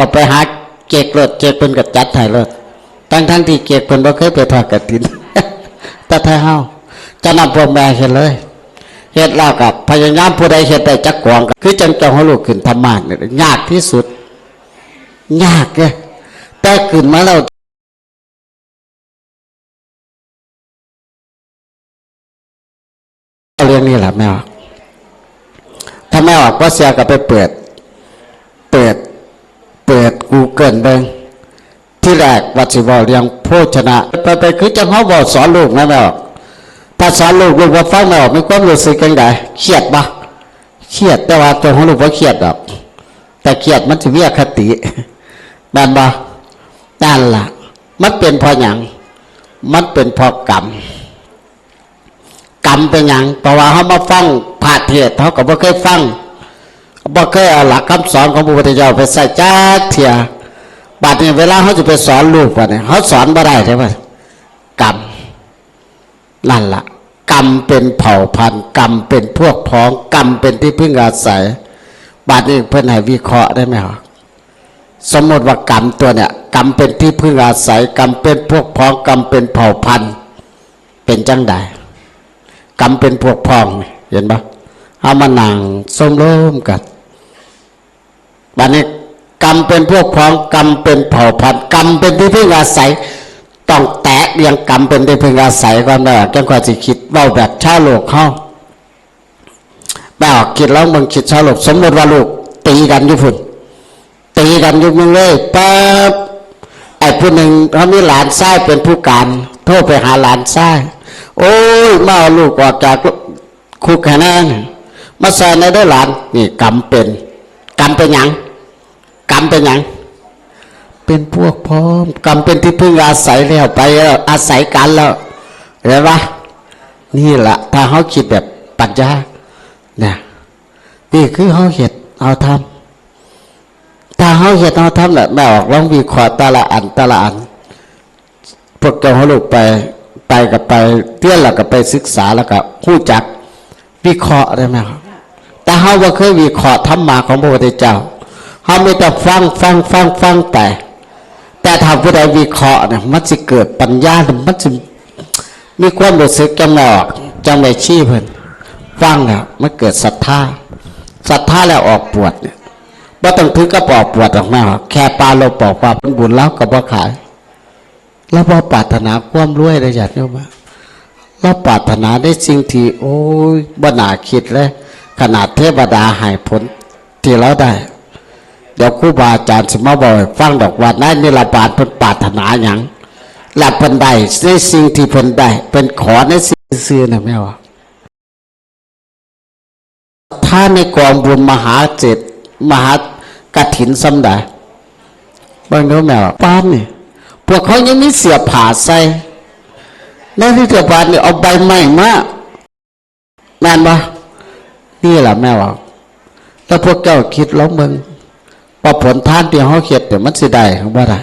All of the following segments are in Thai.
ก็ไปหาเกกรถเกกเป็นกับจัดถ่ายรถทั้งทั้งที่เกกเป็นบ่เคยไปทอดกระถินแต่ไทยเฮาจะนำพวกแม่เห็นเลยเฮ็ดแล้วกับพยายามผู้ใดเฮ็ดได้จักกวงคือจังจ้าของลูกขึ้นธรรมะนี่ยยากที่สุด ยากเด้แต่ขึ้นมาแล้วเรื่องนี้แหละแม่ออกถ้าแม่ออกก็เสียก็ไปเปิด เปิด ปิดกูเกิลเบิงที่แรกวัดสิบอเรียงโภชนะ ไปไปคือจังเขาบอกสอนลูกนะแม่ออกถ้าสอนลูกลูกว่าฟังแม่ออกมีความรู้สึกยังไงเครียดปะเครียดแต่ว่าตัวของลูกว่าเครียดหรอก แต่เครียดมันจะเวียคติแม่นปะนั่นล่ะ มันเป็นเพราะหยังมันเป็นเพราะกรรมกรรมเป็นหยังเพราะว่าเขามาฟังพาเทศน์เขาก็บ่เคยฟัง บ่เคยเอาหลักคำสอนของพระพุทธเจ้าไปใส่จ้าเทียบัดเนี้เวลาเขาจะไปสอนลูกว่าเนี่ยเขาสอนบ่ได้ใช่ไหมกรรมนั่นละ่ะกรรมเป็นเผ่าพันธุ์กรรมเป็นพวกพ้องกรรมเป็นที่พึ่งอาศัยบัดนี้เพื่อนให้วิเคราะห์ได้ไหมครับสมมติว่ากรรมตัวเนี่ยกรรมเป็นที่พึ่งอาศัยกรรมเป็นพวกพ้องกรรมเป็นเผ่าพันธุ์เป็นจังใดกรรมเป็นพวกพ้องเห็นปะเอามานั่งส้มร่มกัน บัดนี้กรรมเป็นพวกพ้องกรรมเป็นเผ่าพันธุ์กรรมเป็นที่พึ่งอาศัย ต้องแตะเรียงกรรมเป็นที่พึ่งอาศัยก่อนนะจังกว่าสิคิดเว้าแบบชาวโลกเขาแม่ออกคิดแล้วมึงคิดชาวโลกสมมติว่าลูก ตีกันอยู่พุ่นตีกันอยู่มึงเลยปั๊บไอ้ผู้หนึ่งเขามีหลานชายเป็นผู้การ โทรไปหาหลานชายโอ้ยมาเอาลูกออกจากคุกแค่นั้นมาใส่ในได้หลานนี่กรรมเป็น กรรมเป็นหยังกรรมเป็นหยังเป็นพวกพ้อมกรรมเป็นที่พึ่งอาศัยแล้วไปแล้วอาศัยกันแล้วเห็นปะนี่แหละถ้าเขาคิดแบบปัญญาเนี่ยนี่คือเขาเห็ดเอาทำถ้าเขาเห็ดเอาทำแหละแม่ออกลองวิเคราะห์แต่ละอันแต่ละอันพวกเจ้าเขาลูกไปไปกับไปเที่ยวแล้วก็ไปศึกษาแล้วก็ผู้จักวิเคราะห์ได้ไหมครับแต่ เขาว่าเคยวิเคราะห์ธรรมะของพระพุทธเจ้าเขาไม่แต่ฟังฟังฟังฟังไปแต่ถ้าผู้ใดวิเคราะห์เนี่ยมันจะเกิดปัญญามันจะมีความรู้สึกจังไม่ออกจังไม่ชี้เพิ่นฟังแล้วมันเกิดศรัทธาศรัทธาแล้วออกปวดเนี่ยบ่ต้องถึงก็ปอกปวดออกมาแค่ปลาโลปอกความเป็นบุญแล้วก็บ่ขายเราพอปรารถนาความรวยได้อยากเนี่ยมาเราปรารถนาได้สิ่งที่โอ้ยบ่นาคิดเลย ขนาดเทวดาหายผลที่เราได้ เดี๋ยวครูบาอาจารย์สมาบอกฟังดอกว่านั่นนี่ละบาทเพิ่นปาถนาอย่างหลับเพิ่นได้ในสิ่งที่เพิ่นได้เป็นขอในสิ่งซื่อนะแม่ว่าถ้าในกองบุญมหาเจตมหากระถินสำใดเบิ่งดูแม่ว่าป้านนี่พวกเขายังมีเสียผ่าใส่ในที่เสียผ่านี่เอาใบไม้มาแม่นปะ นี่แหละแม่ว่าแล้วพวกเจ้าคิดล้วมึงว่าผลทานที่เขาเขียดเดี๋ยวมันสิได้ของว่าได้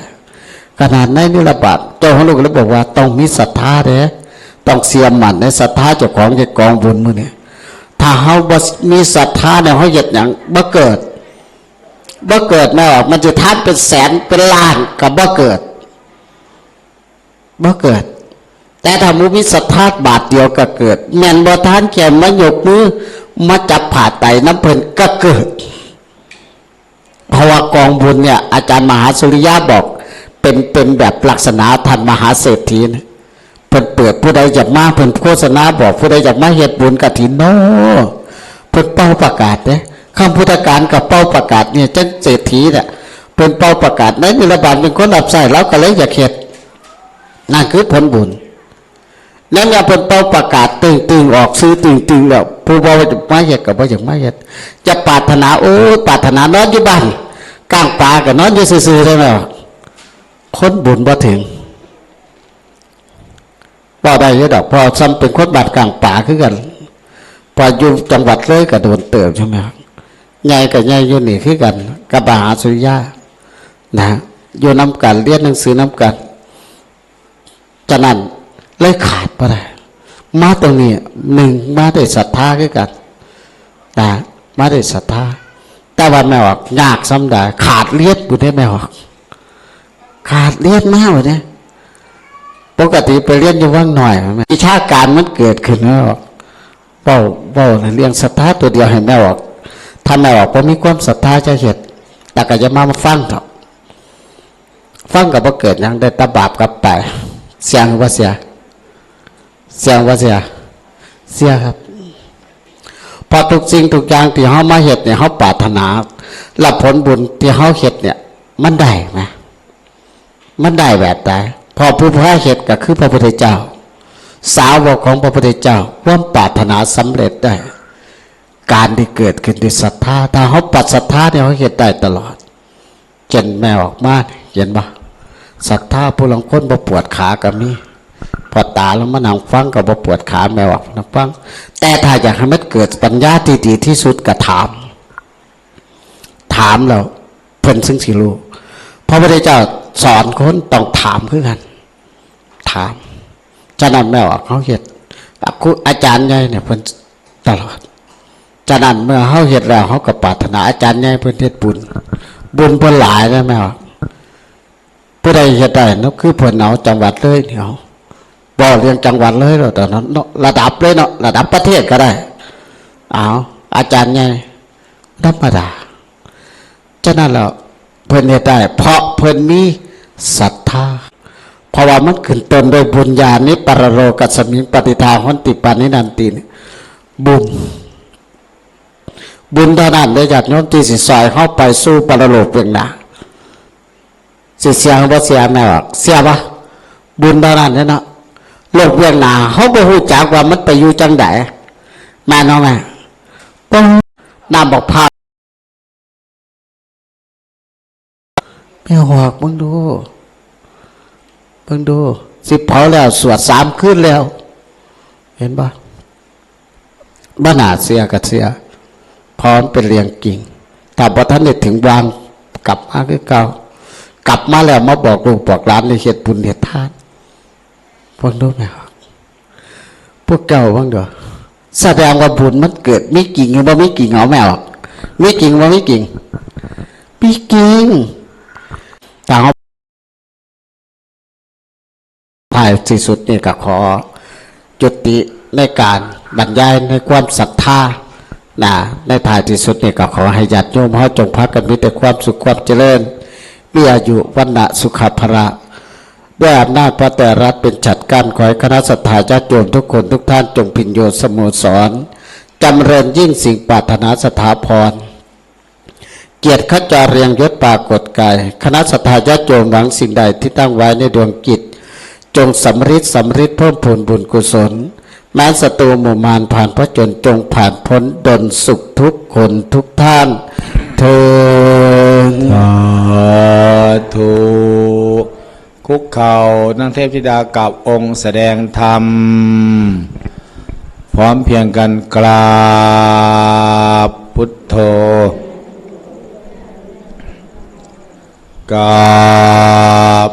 ขนาดในนี่ระบาดเจ้าของลูกเลยบอกว่า ต้องมีศรัทธาเด้ต้องเสียมหมันในศรัทธาเจ้าของจะกองบุญมือเนี่ยถ้าเขาบ่มีศรัทธาเนี่ยเขาเหยียดอย่างบ่เกิดบ่เกิดแม่ออกมันจะทานเป็นแสนเป็นล้านกับบ่เกิดบ่เกิด แต่ถ้ามุมิสัทธาบาทเดียวก็เกิด แม่นบ่ท่านแก่มายกมือ มาจับผ่าไตน้ำเพลินก็เกิดเพราะว่ากองบุญเนี่ยอาจารย์มหาสุริยะบอก เป็นเป็นแบบลักษณะท่านมหาเศรษฐีนะเพิ่นเปิดผู้ใดอยากมาเพิ่นโฆษณาบอกผู้ใดอยากมาเฮ็ดบุญกฐินโนเพิ่นเป้าประกาศเด้คำพุทธการกับเป้าประกาศเนี่ยจังเศรษฐีเนี่ยเพิ่นเป้าประกาศในนิรบาลเป็นคนรับใช้แล้วก็เลยอยากเฮ็ดนั่นคือผลบุญ นั่นอย่าเป็นเป้าประกาศตึงตึงออกซื้อตึงตึงแล้วผู้บอกว่าจะไม่เหตุกับว่าอย่างไม่เหตุจะปรารถนาโอ้ปรารถนานอนอยู่บ้านกลางป่ากับนอนอยู่ซื่อๆได้ไหมคนบุญบ่ถึงพอได้ยอดอกพอซ้ำเป็นคนบาดกลางป่าคือกันพออยู่จังหวัดเลยก็โดนเติบใช่ไหมครับใหญ่กับใหญ่อยู่นี่คือกันกับบาหาสุริยะนะอยู่น้ำกันเรียนหนังสือน้ำกันฉะนั้น เลยขาดไปได้มาตรงนี้หนึ่งมาได้ศรัทธาคือกันนะมาได้ศรัทธาแต่ว่าแม่ออกยากซ้ำได้ขาดเลียดบุได้แม่ออกขาดเลียดมากเลยเนี่ยปกติไปเรียนอยู่ว่างหน่อยแม่วิชาการมันเกิดขึ้นแล้วเบาเบาเรียงศรัทธาตัวเดียวให้แม่ออกถ้าแม่ออกก็มีความศรัทธาจะเห็ดแต่ก็จะมามาฟังเถอะฟังกับว่าเกิดยังได้ตะบาบกลับไปเสียงว่าเสียง เสียงว่าเสีย เสียครับ พอทุกสิ่งทุกอย่างที่เขามาเห็ดเนี่ยเขาปรารถนารับผลบุญที่เขาเห็ดเนี่ย มันได้ไหมมันได้แบบใดพอผู้พระเห็ดก็คือพระพุทธเจ้า สาวกของพระพุทธเจ้าความปรารถนาสำเร็จได้ การที่เกิดขึ้นด้วยศรัทธาถ้าเขาปัดศรัทธาเนี่ยเขาเห็นได้ตลอดเจนแม่ออกมาเห็นปะศรัทธาผู้ลังคนบ่ปวดขากับมี พอตาแล้วมานั่งฟังกับบ่ปวดขาแม่ออกนั่งฟัง แต่ถ้าอยากให้มันเกิดปัญญาที่ดีที่สุดก็ถาม ถามแล้วเพิ่นซึ่งสิรู้พระพุทธเจ้าสอนคนต้องถามคือกัน ถามฉะนั้นแม่ออกเขาเห็นครูอาจารย์ใหญ่เนี่ยเพิ่นตลอดฉะนั้นเมื่อเขาเห็นแล้วเขาก็ปรารถนาอาจารย์ใหญ่เพื่นเทศบุญบุญเพื่นหลายนะแมวผู้ใดเห็นได้นั่นคือเพื่นเอาจังหวัดเลยเดี๋ย บอกเรียงจังหวัดเลยเนาะแต่นั้นเนาะระดับเลยเนาะระดับประเทศก็ได้เอาวอาจารย์ใหญ่ธรรมดาฉะนั้นแล้วเพื่อนได้ เพราะเพื่อนมีศรัทธาเพราะว่ามันขึ้นต้นโดวยบุญญาณิปรโรกัสมิงปฏิทาหนติปานินันตินบุญ บุญเท่านั้นได้จากน้มที่สิซอยเข้าไปสู้ปรโลกเพียงนาสิเสียงว่าเสียแม่บอกเสียปะบุญเท่านั้นเนาะ โลกเพียงหนาเขาบ่ฮู้จักว่ามันไปอยู่จังไดแม่น้องแม่ป้องน้ำบอกพาแม่หอกมึงดูมึงดู สิเผาแล้ว สวดสามคืนแล้ว เห็นปะบ้านาเสียกับเสีย พร้อมเป็นเรียงกิ่งแต่พอท่านได้ถึงวางกลับมาคือเก่ากลับมาแล้วมาบอกลูกบอกหลานในเหตุบุญเหตุทาน พวกนู้นไหมครับพวกเก่าบ้างเด้อแสดงว่าบุญมันเกิดไมีกิ่งหรือว่าไม่กิ่งเอาแมวมีกิ่งว่าไม่กิ่งมีกิ่งแต่เขาถ่ายที่สุดนี่ก็ขอจุติในการบรรยายในความศรัทธานะในท้ายที่สุดนี่ก็ขอให้ญาติโยมเฮาจงพักกันมีแต่ความสุขความเจริญมีอายุวันนะสุขภระ ด้วยอำนาจพระแต่รัฐเป็นจัดการขอให้คณะสัตยาญาติโยมทุกคนทุกท่านจงพินโยสโมสรจำเริญยิ่งสิ่งปรารถนาสถาพร เกียรติขจรเรียงยศปรากฏกาย คณะสัตยาญาติโยมหวังสิ่งใดที่ตั้งไว้ในดวงกิจจงสำริดสำริดเพิ่มพูนบุญกุศลแม้ศัตรูหมู่มารผ่านพระจนจงผ่านพ้นดนสุขทุกคนทุกท่านเทินสาธุ คุกเข่านั่งเทพธิดากับองค์แสดงธรรม พร้อมเพียงกันกราบพุทโธกราบ